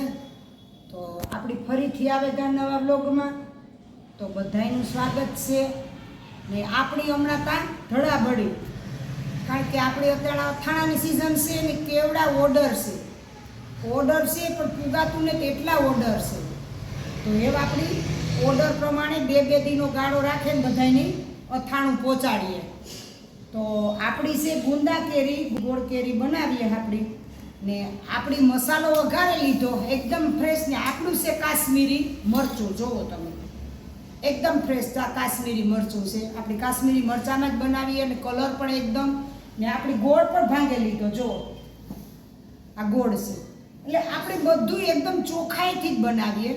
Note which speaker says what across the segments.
Speaker 1: બધાય તો આપણી ફરીથી આવે ત્યાં નવા બ્લોગમાં તો બધાયનું સ્વાગત છે. ને આપણી હમણાં ત્યાં ધડાબડી કારણ કે આપણી અત્યારે અથાણાની સિઝન છે ને કેવડા ઓર્ડર છે. ઓર્ડર છે, પણ પુગાતું ને કેટલા ઓર્ડર છે. તો એવા આપણી ઓર્ડર પ્રમાણે બે બે દીનો ગાળો રાખે ને બધાયની અથાણું પહોંચાડીએ. તો આપણી છે ગુંદા કેરી, ગોળ કેરી બનાવીએ આપણી. ને આપણી મસાલો વઘારે લીધો, એકદમ ફ્રેશ ને આપણું છે કાશ્મીરી મરચું, જોવો તમે. એકદમ ફ્રેશ કાશ્મીરી મરચું છે. આપણી કાશ્મીરી મરચાંના જ બનાવીએ અને કલર પણ એકદમ ને આપણી ગોળ પણ ભાંગે લીધો જો આ ગોળ છે. એટલે આપણે બધું એકદમ ચોખાઈથી જ બનાવીએ.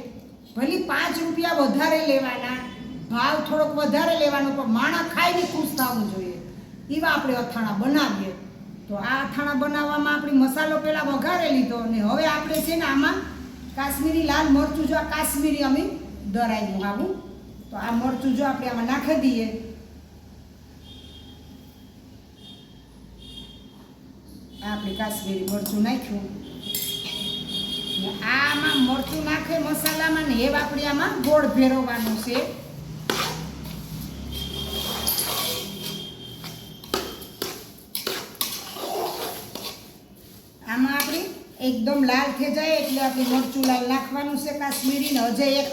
Speaker 1: ભલે પાંચ રૂપિયા વધારે લેવાના, ભાવ થોડોક વધારે લેવાનો, પણ માણા ખાઈને ખુશ થવું જોઈએ. એવા આપણે અથાણા બનાવીએ. તો આ અથાણા બનાવવામાં આપણે મસાલો પહેલાં વઘારે લીધો અને હવે આપણે છે ને આમાં કાશ્મીરી લાલ મરચું, જો આ કાશ્મીરી અમે દરાવ્યું આવું તો આ મરચું જો આપણે આમાં નાખી દઈએ. આપણે કાશ્મીરી મરચું નાખ્યું. આમાં મરચું નાખે મસાલામાં ને એ આપણે આમાં ગોળ ભેરવવાનું છે આમાં આપણે એકદમ લાલ થઈ જાય એટલે આપણે મરચું લાલ નાખવાનું છે કાશ્મીરીને. હજે એક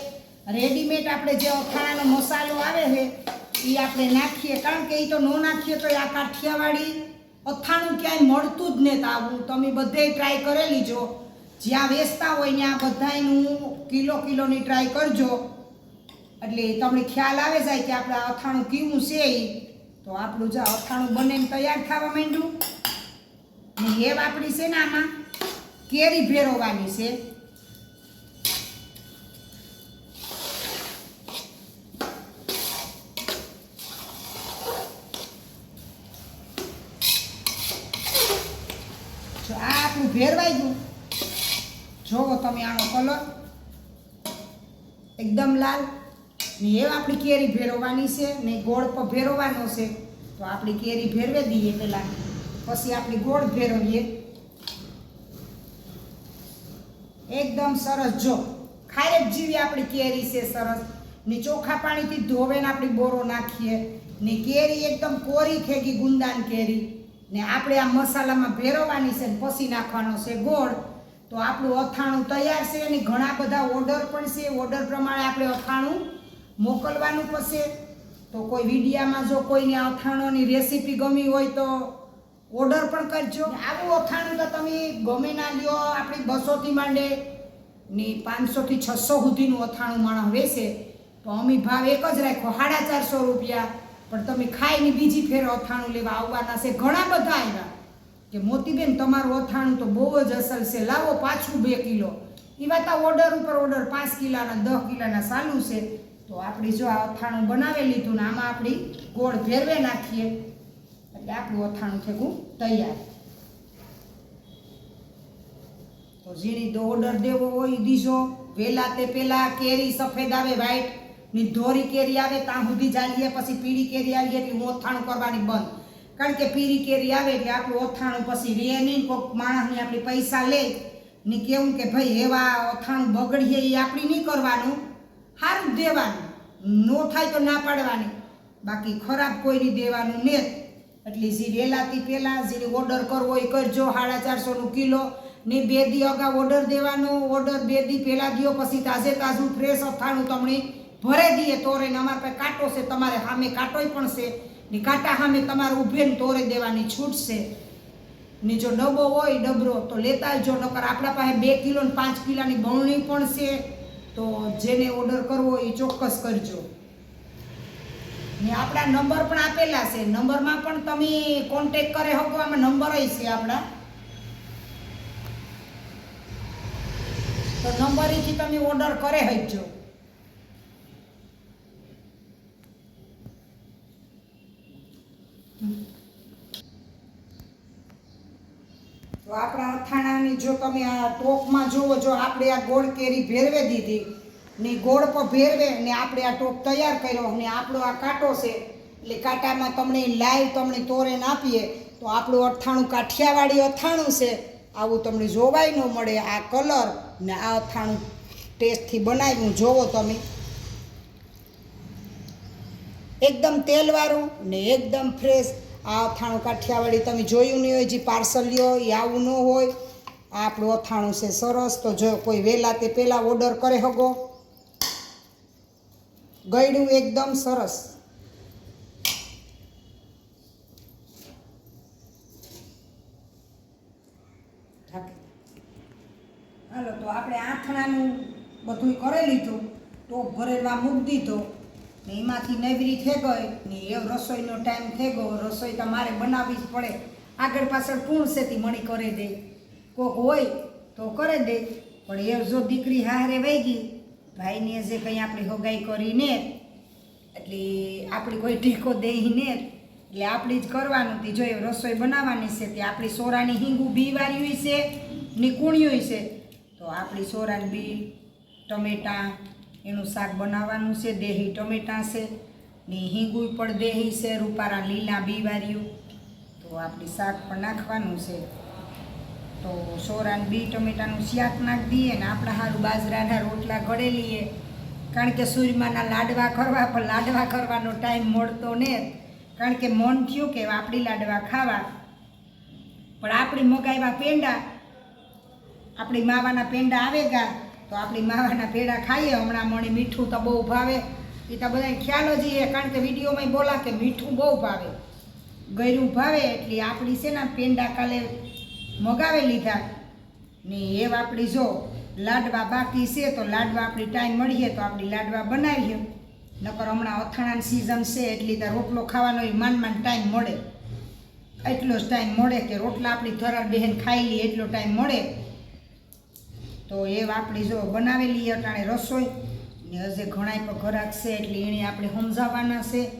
Speaker 1: રેડીમેડ આપણે જે અથાણાનો મસાલો આવે છે એ આપણે નાખીએ. કારણ કે એ તો ન નાખીએ તો આ કાઠિયાવાડી અથાણું ક્યાંય મળતું જ નહીં આવું. તમે બધે ટ્રાય કરેલી જો જ્યાં વેચતા હોય ત્યાં બધાયનું કિલો કિલોની ટ્રાય કરજો. એટલે તમને ખ્યાલ આવે જાય કે આપણે અથાણું કેવું છે એ તો આપણું જો અથાણું બને તૈયાર થવા માંડ્યું. ને હેવ આપણી છે ને આમાં. કેરી ભેરવવાની છે. આ આપણું ભેરવાઈ ગયું. જોવો તમે આનો કલર. એકદમ લાલ. ને એ આપણી કેરી ભેરવવાની છે ને ગોળ પર ભેરવવાનો છે. તો આપણી કેરી ભેરવી દઈએ પહેલાં. પછી આપણી ગોળ ભેરવીએ એકદમ સરસ. જો ખારેક જેવી આપણી કેરી છે સરસ. ને ચોખા પાણીથી ધોવે ને આપણી બોરો નાખીએ. ને કેરી એકદમ કોરી ખેગી ગુંદાન કેરી. ને આપણે આ મસાલામાં ભેરવવાની છે ને પછી નાખવાનો છે ગોળ. તો આપણું અથાણું તૈયાર છે અને ઘણા બધા ઓર્ડર પણ છે. ઓર્ડર પ્રમાણે આપણે અથાણું મોકલવાનું પડશે. તો કોઈ વિડીયામાં જો કોઈને અથાણોની રેસીપી ગમી હોય તો ઓર્ડર પણ કરજો. આવું અથાણું તો તમે ગમે ના લ્યો. આપણી બસોથી માંડે ને પાંચસોથી છસો સુધીનું અથાણું માણસ વેચે. તો અમે ભાવ એક જ રાખ્યો, સાડા ચારસો રૂપિયા. પણ તમે ખાઈને બીજી ફેર અથાણું લેવા આવવાના છે. ઘણા બધા આવ્યા કે મોતીબેન, તમારું અથાણું તો બહુ જ અસર છે. લાવો પાછું બે કિલો. એવા તો ઓર્ડર ઉપર ઓર્ડર પાંચ કિલાના, દસ કિલાના ચાલુ છે. તો આપણી જો આ અથાણું બનાવી લીધું ને આમાં આપણી ગોળ ભેરવે નાખીએ. એટલે આપણું અથાણું થેગું તૈયાર. તો ઝીણી તો ઓર્ડર દેવો હોય દીધો વહેલા તે પહેલાં કેરી સફેદ આવે વ્હાઈટની ધોરી કેરી આવે, ત્યાં સુધી ચાલીએ, પછી પીળી કેરી આવી એટલે ઓથાણું કરવાની બંધ. કારણ કે પીળી કેરી આવે, એટલે આપણું અથાણું પછી રે નહીં કોઈક માણસને આપણે પૈસા લે. ને કેવું કે ભાઈ એવા અથાણું બગડીએ એ આપણી નહીં કરવાનું. સારું દેવાનું. નો થાય તો ના પાડવાની. બાકી ખરાબ કોઈ નહીં દેવાનું ને એટલે જે વહેલાથી પહેલાં જે ઓર્ડર કરવો એ કરજો, સાડા ચારસોનું કિલો. ને બે દી અગાઉ ઓર્ડર દેવાનો, ઓર્ડર બે દી પહેલાં દો પછી તાજે તાજું ફ્રેશ અથાણું તમને ભરે દઈએ તોરે, ને અમારા પાસે કાંટો છે, તમારે સામે કાંટોય પણ છે. ને કાંટા સામે તમારે ઊભે ને તોરે દેવાની છૂટ છે. ને જો ડબ્બો હોય ડબરો, તો લેતા જો નકર આપણા પાસે બે કિલો ને પાંચ કિલોની બમણી પણ છે. તો જેને ઓર્ડર કરવો એ ચોક્કસ કરજો. ને આપણા નંબર પણ આપેલા છે. નંબરમાં પણ તમે કોન્ટેક કરે શકો આમાં નંબર છે આપણા. તો નંબરેથી તમે ઓર્ડર કરે હજો. તો આપણા અથાણાની જો તમે આ ટોપમાં જુઓ જો આપણે આ ગોળ કેરી ભેરવે દીધી. ને ગોળ પર ભેરવે ને આપણે આ ટોપ તૈયાર કર્યો ને આપણો આ કાંટો છે, એટલે કાંટામાં તમને લાઈવ તમને તોરેન આપીએ, તો આપણું અથાણું કાઠિયાવાડી અથાણું છે, આવું તમને જોવાય ન મળે આ કલર ને આ અથાણું ટેસ્ટથી બનાવ્યું જોવો તમે. એકદમ તેલવાળું ને એકદમ ફ્રેશ આ અથાણું કાઠિયાવાડી તમે જોયું નહીં હોય, જે પાર્સલ લ્યો એ આવું ન હોય. આપણું અથાણું છે સરસ, તો જો કોઈ વહેલા તે પહેલાં ઓર્ડર કરે હગો. ગળ્યું એકદમ સરસ. હાલો, તો આપણે આથણાનું બધું કરી લીધું. ટોપ ભરેલા મૂકી દીધો. ને એમાંથી નવરી થઈ ગઈ ને એ રસોઈનો ટાઈમ થઈ ગયો રસોઈ તો મારે બનાવવી જ પડે. આગળ પાછળ કોણ સેતી મણી કરી દે. કોક હોય તો કરે દે. પણ એ જો દીકરી હારે વહી ગઈ ભાઈને જે કંઈ આપણી હોગાઈ કરીને એટલે આપણી કોઈ ટીકો દેહીને એટલે આપણી જ કરવાનું હતી જો રસોઈ બનાવવાની છે, તે આપણી સોરાની હિંગું બી વાળી છે, ને કુણ્યું છે, તો આપણી સોરાની બી ટમેટાં, એનું શાક બનાવવાનું છે, દેહી ટમેટાં છે, ને હિંગું પણ દેહી છે, રૂપારા લીલા બી વાળ્યું તો આપણી શાક પણ નાખવાનું છે. તો સોરાન બી ટમેટાનું શાક નાખી દઈએ ને આપણા સારું બાજરાના રોટલા ઘડે લઈએ કારણ કે સૂર્યમાના લાડવા કરવા, પણ લાડવા કરવાનો ટાઈમ મળતો ને કારણ કે મન થયું કે આપણી લાડવા ખાવા. પણ આપણી મગાવ્યા પેંડા, આપણી માવાના પેંડા આવે ગા, તો આપણી માવાના પેંડા ખાઈએ. હમણાં મને મીઠું તો બહુ ભાવે. એ તો બધાને ખ્યાલ જ એ કારણ કે વિડીયોમાં બોલા કે મીઠું બહુ ભાવે. ગયરું ભાવે, એટલે આપણી છે ને પેંડા કાલે મગાવી લીધા. ને એવા આપણી જો, લાડવા બાકી છે તો લાડવા આપણી ટાઈમ મળીએ તો આપણી લાડવા બનાવીએ. નકર હમણાં અથાણાની સિઝન છે, એટલી ત્યાં રોટલો ખાવાનો એ માંડ ટાઈમ મળે. એટલો જ ટાઈમ મળે કે રોટલા આપણી ધરાર બહેન ખાઈ લઈએ, એટલો ટાઈમ મળે. તો એ આપણી જો બનાવેલી અટાણે રસોઈ. ને હજે ઘણાય પણ ઘરાક છે, એટલે એને આપણે સમજાવવાના છે.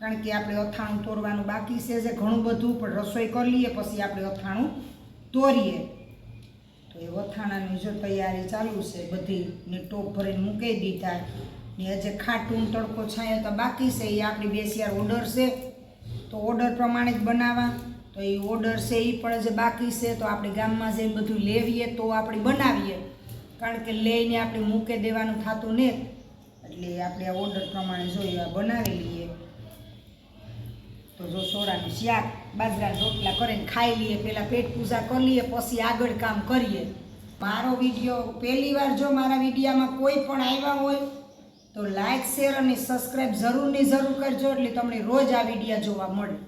Speaker 1: કારણ કે આપણે અથાણું તોરવાનું બાકી છે જે ઘણું બધું, પણ રસોઈ કરી લઈએ, પછી આપણે અથાણું તોરીએ. તો એ વથાણાની જો તૈયારી ચાલુ છે બધી ને ટોપ ભરીને મૂકી દીધા. ને હજે ખાટું તડકો છાંયો તો બાકી છે એ આપણી બેસીયાર ઓર્ડર છે. તો ઓર્ડર પ્રમાણે જ બનાવવા તો એ ઓર્ડર છે એ પણ જે બાકી છે. તો આપણે ગામમાં જઈને બધું લેવીએ તો આપણે બનાવીએ. કારણ કે લઈને આપણે મૂકે દેવાનું થતું ને, એટલે આપણે આ ઓર્ડર પ્રમાણે જોઈએ બનાવી લઈએ. તો જો સોડાનું શાક બાજરાના રોટલા કરીને ખાઈ લઈએ પહેલાં પેટ પૂજા કરી લઈએ, પછી આગળ કામ કરીએ. મારો વીડિયો પહેલી વાર જો મારા વિડીયામાં કોઈ પણ આવ્યા હોય, તો લાઈક શેર અને સબસ્ક્રાઈબ જરૂર ને જરૂર કરજો, એટલે તમને રોજ આ વિડીયા જોવા મળે.